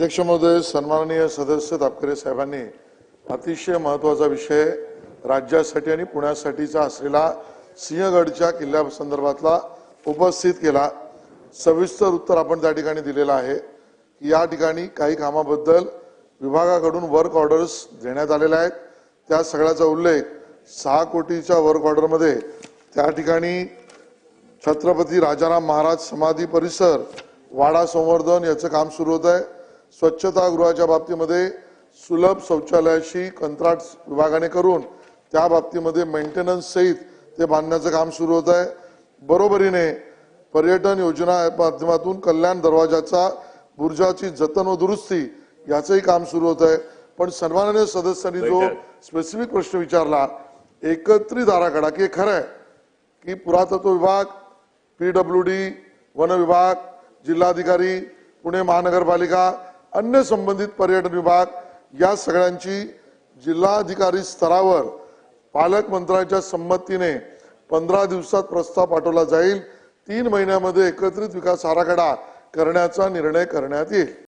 अध्यक्ष महोदय सन्माननीय सदस्य तापकरे साहेबांनी अतिशय महत्त्वाचा विषय राज्यासाठी आणि पुण्यासाठीचा असलेला सिंहगडच्या किल्ल्यासंदर्भातला उपस्थित केला. सविस्तर उत्तर आपण त्या ठिकाणी दिलेलं आहे. की या ठिकाणी काही कामाबद्दल विभागाकडून वर्क ऑर्डर्स देण्यात आलेल्या आहेत. त्या सगळ्याचा उल्लेख सहा कोटीच्या वर्क ऑर्डरमध्ये त्या ठिकाणी छत्रपती राजाराम महाराज समाधी परिसर वाडा संवर्धन याचं काम सुरू होत आहे स्वच्छतागृहाच्या बाबतीमध्ये सुलभ शौचालयाशी कंत्राट विभागाने करून त्या बाबतीमध्ये मेंटेनन्स सहित ते बांधण्याचं काम सुरू होत आहे. बरोबरीने पर्यटन योजना या माध्यमातून कल्याण दरवाजाचा बुर्जाची जतन व दुरुस्ती याचंही काम सुरू होत आहे. पण सन्माननीय सदस्यांनी जो स्पेसिफिक प्रश्न विचारला एकत्रित आराखडा की खरं आहे की पुरातत्व विभाग पीडब्ल्यू डी वन विभाग जिल्हाधिकारी पुणे महानगरपालिका अन्य संबंधित पर्यटन विभाग या सगळ्यांची जिल्हाधिकारी स्तरावर पालकमंत्र्यांच्या संमतीने पंधरा दिवसात प्रस्ताव पाठवला जाईल. तीन महिन्यामध्ये एकत्रित विकास आराखडा करण्याचा निर्णय करण्यात येईल.